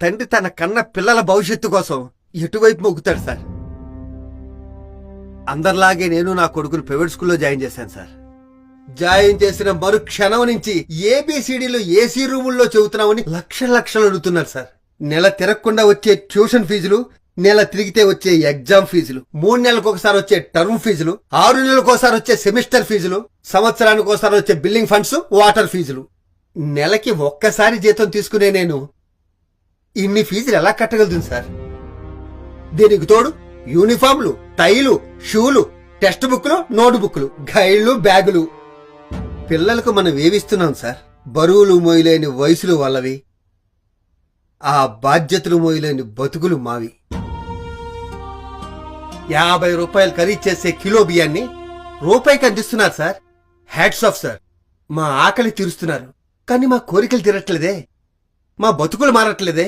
తండ్రి తన కన్న పిల్లల భవిష్యత్తు కోసం ఎటువైపు మొగ్గుతాడు సార్? అందరిలాగే నేను నా కొడుకుని ప్రైవేట్ స్కూల్లో జాయిన్ చేశాను సార్. జాయిన్ చేసిన మరు క్షణం నుంచి ఏబిసిడిలో ఏసీ రూముల్లో చెబుతున్నామని లక్షల లక్షలు అడుగుతున్నారు సార్. నెల తిరగకుండా వచ్చే ట్యూషన్ ఫీజులు నెల తిరిగితే వచ్చే ఎగ్జామ్ ఫీజులు మూడు నెలలకు ఒకసారి వచ్చే టర్మ్ ఫీజులు ఆరు నెలలకు ఒకసారి వచ్చే సెమిస్టర్ ఫీజులు సంవత్సరానికి ఒకసారి వచ్చే బిల్లింగ్ ఫండ్స్ వాటర్ ఫీజులు. నెలకి ఒక్కసారి జీతం తీసుకునే నేను ఇన్ని ఫీజులు ఎలా కట్టగలుగుతుంది సార్? దీనికి తోడు యూనిఫామ్లు టైలు షూలు టెక్స్ట్ బుక్లు నోట్ బుక్లు గైడ్లు బ్యాగులు. పిల్లలకు మనం వేవిస్తున్నాం సార్? బరువులు మోయలేని వయసులు వాళ్ళవి. ఆ బాధ్యతలు మోయలేని బతుకులు మావి. యాభై రూపాయలు ఖరీదు చేసే కిలో బియ్యాన్ని రూపాయికి అందిస్తున్నారు సార్. హ్యాట్స్ ఆఫ్ సార్ మా ఆకలి తీరుస్తున్నారు. కానీ మా కోరికలు తీరట్లేదే. మా బతుకులు మారట్లేదే.